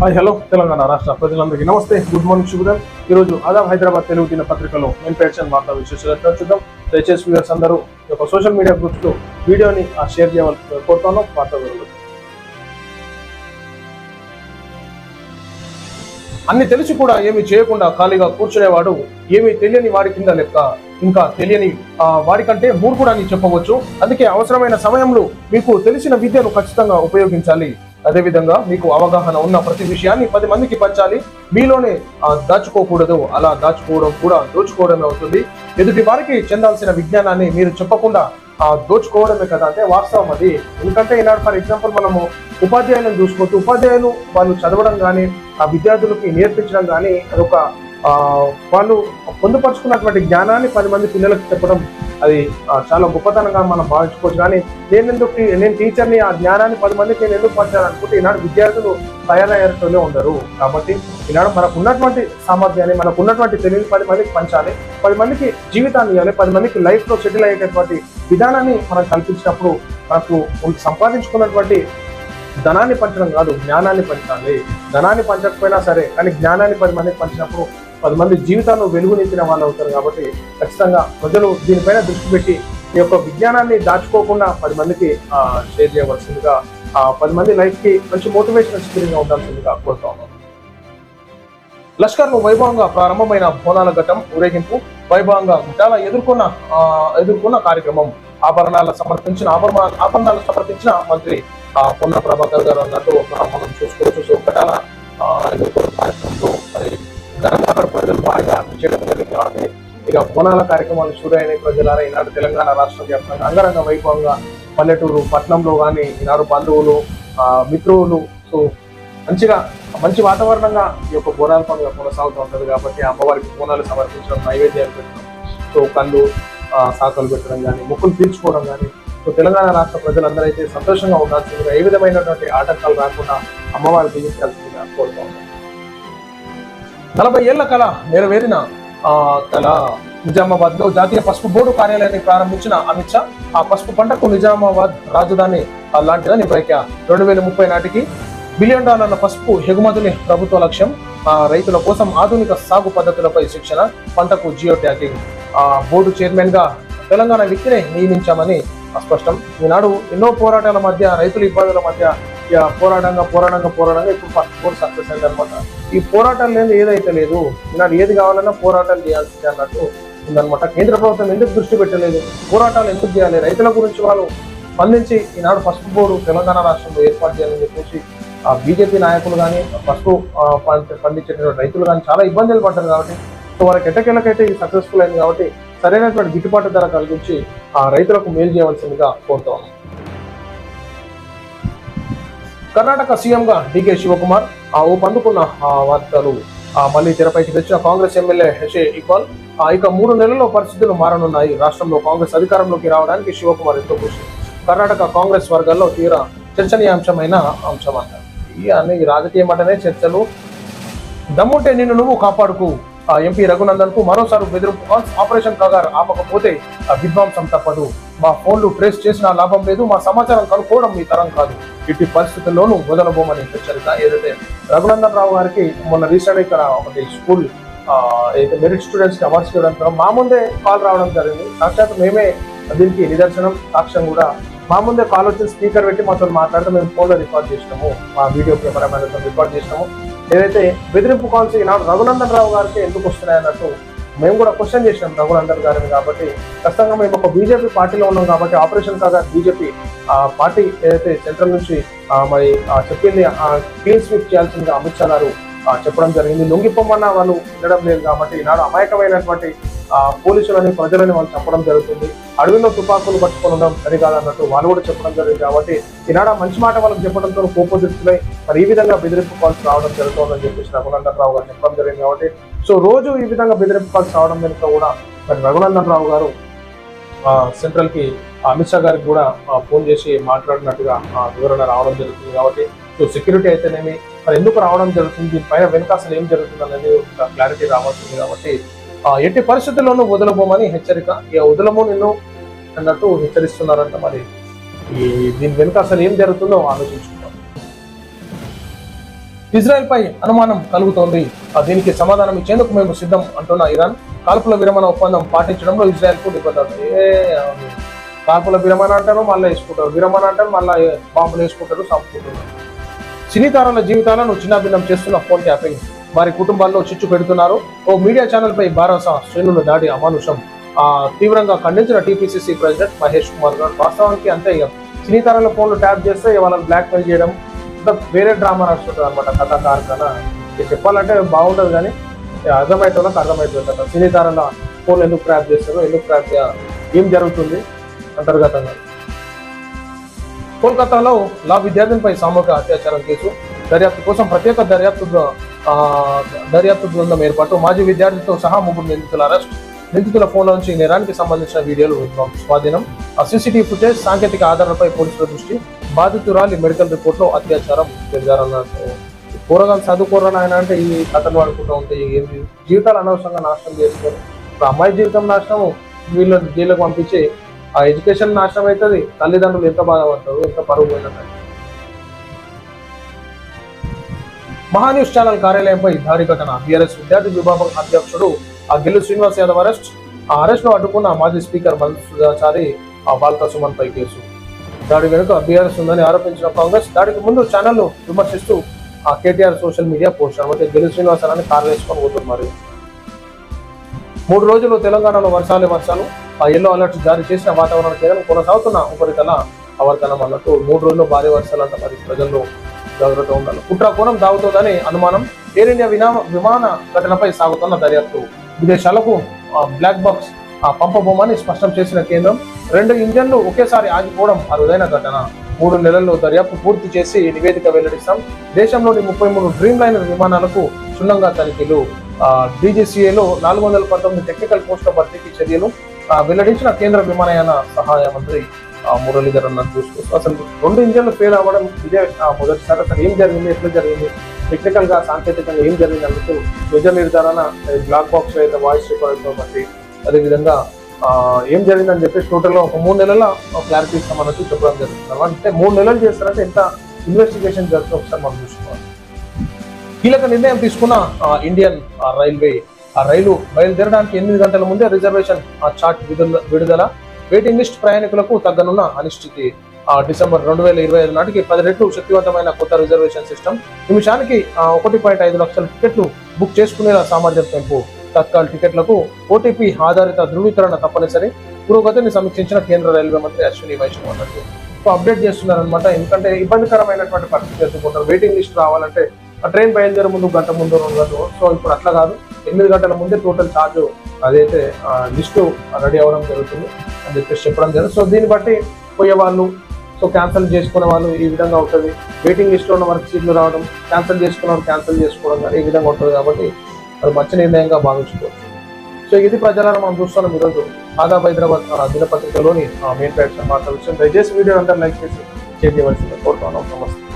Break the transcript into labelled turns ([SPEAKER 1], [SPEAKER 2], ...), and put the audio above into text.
[SPEAKER 1] Hi hello Telangana రాష్ట్ర ప్రజలందరికీ నమస్తే. గుడ్ మార్నింగ్ శుభోదయం. ఈరోజు ఆదాబ్ హైదరాబాద్ తెలుగు దిన పత్రికలో నేను పేర్చన్ వార్తా విశేషాలు చూద్దాం. దయచేసి వ్యూవర్స్ అందరూ ఒక యొక్క సోషల్ మీడియా గ్రూప్స్లో వీడియోని ఆ, షేర్ చేయవలసి కోరుతాను వార్తా వివరాలు. అన్ని తెలిసి కూడా ఏమి చేయకుండా ఖాళీగా కూర్చునేవాడు ఏమీ తెలియని వాడి కింద లెక్క. ఇంకా తెలియని వాడికంటే మూర్ఖుడు అని చెప్పవచ్చు. అందుకే అవసరమైన సమయంలో మీకు తెలిసిన విద్యను ఖచ్చితంగా ఉపయోగించాలి. అదేవిధంగా మీకు అవగాహన ఉన్న ప్రతి విషయాన్ని పది మందికి పంచాలి. మీలోనే దాచుకోకూడదు. అలా దాచుకోవడం కూడా దోచుకోవడమే అవుతుంది. ఎదుటి వారికి చెందాల్సిన విజ్ఞానాన్ని మీరు చెప్పకుండా ఆ, దోచుకోవడమే కదా. అంటే వాస్తవం అది. ఎందుకంటే ఈనాడు ఫర్ ఎగ్జాంపుల్ మనము ఉపాధ్యాయులను చూసుకోవచ్చు. ఉపాధ్యాయులు వాళ్ళు చదవడం కానీ ఆ విద్యార్థులకి నేర్పించడం కానీ అదొక వాళ్ళు పొందుపరుచుకున్నటువంటి జ్ఞానాన్ని పది మంది పిల్లలకు చెప్పడం అది చాలా గొప్పతనంగా మనం భావించుకోవచ్చు. కానీ నేను ఎందుకు నేను టీచర్ని ఆ జ్ఞానాన్ని పది మందికి నేను ఎందుకు పంచాలనుకుంటే ఈనాడు విద్యార్థులు తయారయ్యేటోనే ఉండరు. కాబట్టి ఈనాడు మనకు ఉన్నటువంటి సామర్థ్యాన్ని మనకు ఉన్నటువంటి తెలివిని పది మందికి పంచాలి. పది మందికి జీవితాన్ని ఇవ్వాలి. పది మందికి లైఫ్లో సెటిల్ అయ్యేటటువంటి విధానాన్ని మనం కల్పించినప్పుడు మనకు సంపాదించుకున్నటువంటి ధనాన్ని పంచడం కాదు జ్ఞానాన్ని పంచాలి. ధనాన్ని పంచకపోయినా సరే కానీ జ్ఞానాన్ని పది మందికి పంచినప్పుడు పది మంది జీవితాల్లో వెలుగునిచ్చిన వాళ్ళు అవుతారు కాబట్టి ఖచ్చితంగా ప్రజలు దీనిపైన దృష్టి పెట్టి ఈ యొక్క విజ్ఞానాన్ని దాచుకోకుండా పది మందికి షేర్ చేయవలసిందిగా ఆ, పది మంది లైఫ్కి మంచి మోటివేషన్ స్పిరిట్ ఉండాల్సిందిగా కోరుతా ఉన్నాను. వైభవంగా ప్రారంభమైన బోనాల ఘట్టం ఊరేగింపు వైభవంగా చాలా ఎదుర్కొన్న ఎదుర్కొన్న కార్యక్రమం ఆభరణాల సమర్పించిన ఆభరణ ఆభరణాలు సమర్పించిన మంత్రి ఆ, పొన్న ప్రభాకర్ గారు అన్నట్టు మనం చూసుకోవచ్చు సో ఘటాల ఎదుర్కొన్న కార్యక్రమంలో మరి ప్రజలు బాగా చేయడం జరిగింది కాబట్టి ఇక బోనాల కార్యక్రమాలు చూడైన ప్రజలారా. ఈనాడు తెలంగాణ రాష్ట్ర వ్యాప్తంగా అంగరంగ వైభవంగా పల్లెటూరు పట్నంలో కానీ ఈనాడు బంధువులు మిత్రువులు మిత్రులు సో మంచిగా మంచి వాతావరణంగా ఈ యొక్క బోనాల పండుగ కొనసాగుతూ ఉంటుంది కాబట్టి అమ్మవారికి బోనాలు సమర్పించడం నైవేద్యాలు పెట్టడం సో కళ్ళు సాకలు పెట్టడం కానీ ముక్కులు తీర్చుకోవడం కానీ సో తెలంగాణ రాష్ట్ర ప్రజలందరూ అయితే సంతోషంగా ఉండాల్సిందిగా ఏ విధమైనటువంటి ఆటంకాలు రాకుండా అమ్మవారికి దీవించాల్సిందిగా కోరుతా ఉన్నాం. నలభై ఏళ్ళ కళ నెరవేరిన ఆ కళ. నిజామాబాద్లో జాతీయ పసుపు బోర్డు కార్యాలయాన్ని ప్రారంభించిన అమిత్ షా ఆ పసుపు పంటకు నిజామాబాద్ రాజధాని లాంటిదని వ్యాఖ్య రెండు వేల ముప్పై నాటికి బిలియన్ డాలర్ల పసుపు ఎగుమతులే ప్రభుత్వ లక్ష్యం. ఆ, రైతుల కోసం ఆధునిక సాగు పద్ధతులపై శిక్షణ పంటకు జియో ట్యాగింగ్. ఆ, బోర్డు చైర్మన్గా తెలంగాణ వ్యక్తినే నియమించామని స్పష్టం ఈనాడు ఎన్నో పోరాటాల మధ్య రైతుల ఇబ్బందుల మధ్య పోరాటంగా పోరాటంగా పోరాటంగా ఇప్పుడు ఫస్ట్ బోర్డు సక్సెస్ అయింది అనమాట ఈ పోరాటాలు లేదు ఏదైతే లేదు ఇలా ఏది కావాలన్నా పోరాటాలు చేయాల్సిందే అన్నట్టు ఉందన్నమాట. కేంద్ర ప్రభుత్వం ఎందుకు దృష్టి పెట్టలేదు? పోరాటాలు ఎందుకు చేయాలి? రైతుల గురించి వాళ్ళు స్పందించి ఈనాడు పసుపు బోర్డు తెలంగాణ రాష్ట్రంలో ఏర్పాటు చేయాలని చెప్పేసి ఆ బీజేపీ నాయకులు కానీ పసుపు ఆ, పండించేటువంటి రైతులు కానీ చాలా ఇబ్బందులు పడ్డారు కాబట్టి సో వారికి ఎట్టకెళ్ళకైతే ఇది సక్సెస్ఫుల్ అయింది కాబట్టి సరైనటువంటి గిట్టుబాటు ధర కలిగించి ఆ రైతులకు మేలు చేయవలసిందిగా కోరుతా కర్ణాటక సీఎంగా డికే శివకుమార్ ఆ ఆ వార్తలు. మళ్ళీ తెరపైకి తెచ్చిన కాంగ్రెస్ ఎమ్మెల్యే హెషే ఇక్బాల్ ఆ ఇక మూడు నెలల్లో పరిస్థితులు మారనున్నాయి. రాష్ట్రంలో కాంగ్రెస్ అధికారంలోకి రావడానికి శివకుమార్ ఎంతో కృషి. కర్ణాటక కాంగ్రెస్ వర్గాల్లో తీవ్ర చర్చనీయాంశమైన అంశం అంటారు ఈ అన్ని రాజకీయ రాజకీయం అంటేనే చర్చలు. దమ్ముంటే నిన్ను నువ్వు కాపాడుకు. ఎంపీ రఘునందన్కు మరోసారి బెదిరింపు. కాల్స్ ఆపరేషన్ కాగార్ ఆపకపోతే ఆ విధ్వంసం తప్పదు. మా ఫోన్లు ట్రేస్ చేసినా లాభం లేదు మా సమాచారం కనుక్కోవడం మీ తరం కాదు. ఇట్టి పరిస్థితుల్లోనూ వదలబోమని హెచ్చరిక ఏదైతే రఘునందన్ రావు గారికి మొన్న రీసెంట్ ఇక్కడ ఒకటి స్కూల్ అయితే మెరిట్ స్టూడెంట్స్కి అవార్డ్స్ ఇవ్వడం మా ముందే కాల్ రావడం జరిగింది. సాక్షాత్ మేమే దీనికి నిదర్శనం సాక్ష్యం కూడా మా ముందే కాల్ వచ్చిన స్పీకర్ పెట్టి మాతో మాట్లాడితే మేము ఫోన్లో రికార్డ్ చేసినాము. మా వీడియో కెమెరా మ్యాన్తో రికార్డ్ చేసినాము. ఏదైతే బెదిరింపు కాల్స్ ఈనాడు రఘునందన్ రావు గారికి ఎందుకు వస్తున్నాయన్నట్టు మేము కూడా క్వశ్చన్ చేసినాం రఘునందన్ గారిని కాబట్టి. ఖచ్చితంగా మేము ఒక బీజేపీ పార్టీలో ఉన్నాం కాబట్టి ఆపరేషన్ కాగా బీజేపీ పార్టీ ఏదైతే సెంట్రల్ నుంచి మరి చెప్పింది క్లీన్ స్వీప్ చేయాల్సిందిగా అమిత్ షా గారు చెప్పడం జరిగింది. లొంగిపోమన్నా వాళ్ళు వినడం లేదు కాబట్టి ఈనాడు అమాయకమైనటువంటి పోలీసులని ప్రజలని వాళ్ళు చెప్పడం జరుగుతుంది. అడవిలో తుపాకులు పట్టుకొని ఉండడం సరికాదన్నట్టు వాళ్ళు కూడా చెప్పడం జరిగింది కాబట్టి ఈనాడు మంచి మాట వాళ్ళకి చెప్పడంతో కోపోదిస్తున్నాయి మరి ఈ విధంగా బెదిరింపు కాల్స్ రావడం జరుగుతుందని చెప్పేసి రఘునందన్ రావు గారు చెప్పడం జరిగింది కాబట్టి సో రోజు ఈ విధంగా బెదిరింపు కాల్స్ రావడం వెనుక కూడా మరి రఘునందన్ రావు గారు సెంట్రల్కి సెంట్రల్కి అమిత్ షా గారికి కూడా ఫోన్ చేసి మాట్లాడినట్టుగా వివరణ రావడం జరుగుతుంది కాబట్టి సో సెక్యూరిటీ అయితేనేమి మరి ఎందుకు రావడం జరుగుతుంది దీనిపైన వెనుక అసలు ఏం జరుగుతుంది అనేది క్లారిటీ రావాల్సింది కాబట్టి ఎట్టి పరిస్థితుల్లోనూ వదలబోమని హెచ్చరిక. ఇక వదలము నిన్ను అన్నట్టు హెచ్చరిస్తున్నారంట మరి. ఈ దీని వెనుక అసలు ఏం జరుగుతుందో ఆలోచించుకుంటాం ఇజ్రాయెల్ పై అనుమానం కలుగుతోంది. ఆ, దీనికి సమాధానం ఇచ్చేందుకు మేము సిద్ధం అంటున్న ఇరాన్. కాల్పుల విరమణ ఒప్పందం పాటించడంలో ఇజ్రాయెల్కు నిబద్ధత ఏ కాల్పుల విరమణ అంటారు మళ్ళీ వేసుకుంటారు. విరమణ అంటారు మళ్ళీ బాంబులు వేసుకుంటారు చంపుకుంటారు. సినీ తారాల జీవితాలను చిన్నాభిన్నం చేస్తున్న ఫోన్ ట్యాపింగ్. వారి కుటుంబాల్లో చిచ్చు పెడుతున్నారు. ఓ మీడియా ఛానల్ పై బారాస శ్రేణుల దాడి అమానుషం ఆ తీవ్రంగా ఖండించిన టీపీసీసీ ప్రెసిడెంట్ మహేష్ కుమార్ గారు. వాస్తవానికి అంతే ఇక. సినీ తారాల ఫోన్లు ట్యాప్ చేస్తే వాళ్ళని బ్లాక్ మెయిల్ చేయడం వేరే డ్రామా నడుస్తుంటుంది అనమాట కథ కార్ఖాన చెప్పాలంటే బాగుండదు కానీ అర్థమైతే వాళ్ళకి అర్థమవుతుంది కదా. సినీ తారాల ఫోన్లు ఎందుకు ట్యాప్ చేస్తారు ఎందుకు ట్రాప్ ఏం జరుగుతుంది అంతర్గతంగా? కోల్కతాలో లా విద్యార్థినిపై సామూహిక అత్యాచారం కేసు దర్యాప్తు కోసం ప్రత్యేక దర్యాప్తు దర్యాప్తు బృందం ఏర్పాటు. మాజీ విద్యార్థితో సహా ముగ్గురు నిందితుల అరెస్ట్. నిందితుల ఫోన్ల నుంచి ఈ నేరానికి సంబంధించిన వీడియోలు స్వాధీనం. ఆ సీసీటీవీ ఫుటేజ్ సాంకేతిక ఆధారాలపై పోలీసుల దృష్టి. బాధితురాలి మెడికల్ రిపోర్ట్లో అత్యాచారం నిర్ధారణ కూరగాయలు చదువుకోరని ఆయన అంటే ఈ కథలు వాడుకుంటూ ఉంటే ఏంది జీవితాలు అనవసరంగా నాశనం చేసుకోరు ఇప్పుడు అమ్మాయి జీవితం నాశనం వీళ్ళని జైలుకు పంపించి ఆ ఎడ్యుకేషన్ నాశనం అవుతుంది తల్లిదండ్రులు ఎంత బాధపడతారు ఎంత పరుగు పోయినట్టు మహాన్యూస్ ఛానల్ కార్యాలయంపై దారి ఘటన బీఆర్ఎస్ విద్యార్థి విభాగం అధ్యక్షుడు ఆ గిల్లు శ్రీనివాస్ యాదవ్ అరెస్ట్. ఆ అరెస్ట్ను అడ్డుకున్న మాజీ స్పీకర్ మధుసూదాచారి ఆ బాల్క సుమన్ పై కేసు. దాడి వెనుక బీఆర్ఎస్ ఉందని ఆరోపించిన కాంగ్రెస్ దాడికి ముందు ఛానల్ విమర్శిస్తూ ఆ కేటీఆర్ సోషల్ మీడియా పోస్ట్. అంటే గిల్లు శ్రీనివాస్ అని కార్లు పోతున్నారు మూడు రోజులు తెలంగాణలో వర్షాలే వర్షాలు. ఆ ఎల్లో అలర్ట్ జారీ చేసిన వాతావరణ కేంద్రం కొనసాగుతున్న ఉపరితల అవర్తనం అన్నట్టు మూడు రోజులు భారీ వర్షాలంట మరి ప్రజల్లో. జాగ్రత్త ఉండాలి. కుట్ర కోణం దాగుతోందని అనుమానం ఎయిర్ ఇండియా వినా విమాన ఘటనపై సాగుతున్న దర్యాప్తు. విదేశాలకు బ్లాక్ బాక్స్ ఆ, పంపబోమని స్పష్టం చేసిన కేంద్రం రెండు ఇంజన్లు ఒకేసారి ఆగిపోవడం అరుదైన ఘటన. మూడు నెలల్లో దర్యాప్తు పూర్తి చేసి నివేదిక వెల్లడిస్తాం. దేశంలోని ముప్పై మూడు డ్రీమ్ లైనర్ విమానాలకు క్షుణ్ణంగా తనిఖీలు. డీజీసీఏలో నాలుగు వందల పంతొమ్మిది టెక్నికల్ పోస్టుల భర్తీకి చర్యలు. వెల్లడించిన కేంద్ర విమానయాన సహాయ మంత్రి మురళీధర్ అన్నట్టు చూసుకోవచ్చు అసలు రెండు ఇంజన్లు ఫెయిల్ అవ్వడం ఇదే ఆ, మొదటిసారి అసలు ఏం జరిగింది ఎట్లా జరిగింది టెక్నికల్గా సాంకేతికంగా ఏం జరిగింది అన్నట్టు నిజ నిర్ధారణ బ్లాక్ బాక్స్ అయితే వాయిస్ రికార్డ్ బట్టి అదేవిధంగా ఏం జరిగిందని చెప్పేసి టోటల్గా ఒక మూడు నెలల క్లారిటీ ఇస్తామన్నట్టు చెప్పడం జరుగుతుంది అంటే మూడు నెలలు చేస్తారంటే ఎంత ఇన్వెస్టిగేషన్ జరుగుతుంది ఒకసారి మనం చూసుకోవాలి. కీలక నిర్ణయం తీసుకున్న ఆ, ఇండియన్ ఆ, రైల్వే ఆ రైలు బయలుదేరడానికి ఎనిమిది గంటల ముందే రిజర్వేషన్ ఆ చార్ట్ విడుదల విడుదల. వెయిటింగ్ లిస్ట్ ప్రయాణికులకు తగ్గనున్న అనిశ్చితి. ఆ, డిసెంబర్ రెండు వేల ఇరవై ఐదు నాటికి పది రెట్లు శక్తివంతమైన కొత్త రిజర్వేషన్ సిస్టమ్. నిమిషానికి ఒకటి పాయింట్ ఐదు లక్షల టికెట్లు బుక్ చేసుకునేలా సామర్థ్యం పెంపు. తత్కాల టికెట్లకు ఓటీపీ ఆధారిత ధృవీకరణ తప్పనిసరి. పురోగతిని సమీక్షించిన కేంద్ర రైల్వే మంత్రి అశ్విని వైష్ణవ్ అన్నట్టు. సో అప్డేట్ చేస్తున్నారనమాట ఎందుకంటే ఇబ్బందికరమైనటువంటి పరిస్థితి ఎదుర్కొంటారు వెయిటింగ్ లిస్ట్ రావాలంటే ఆ ట్రైన్ బయలుదేరే ముందు గంట ముందు రెండు గంటలు. సో ఇప్పుడు అట్లా కాదు. ఎనిమిది గంటల ముందే టోటల్ ఛార్జ్ అదైతే లిస్టు రెడీ అవ్వడం జరుగుతుంది. అని చెప్పేసి చెప్పడం జరుగుతుంది సో దీన్ని బట్టి పోయే వాళ్ళు సో క్యాన్సిల్ చేసుకునే వాళ్ళు ఈ విధంగా ఉంటుంది. వెయిటింగ్ లిస్ట్లో ఉన్న వారికి సీట్లు రావడం క్యాన్సిల్ చేసుకున్న వాళ్ళు క్యాన్సిల్ చేసుకోవడం కానీ ఈ విధంగా ఉంటుంది కాబట్టి అది మంచి నిర్ణయంగా భావించుకోవచ్చు. సో ఇది ప్రజలను మనం చూస్తున్నాం ఈరోజు. ఆదాబ్ హైదరాబాద్ దినపత్రికలోని మెయిన్ ప్యాక్స్ మాట్లాడుతుంది దయచేసి వీడియో అందరూ లైక్ చేసి చేయవలసింది కోరుతున్నాం నమస్తే.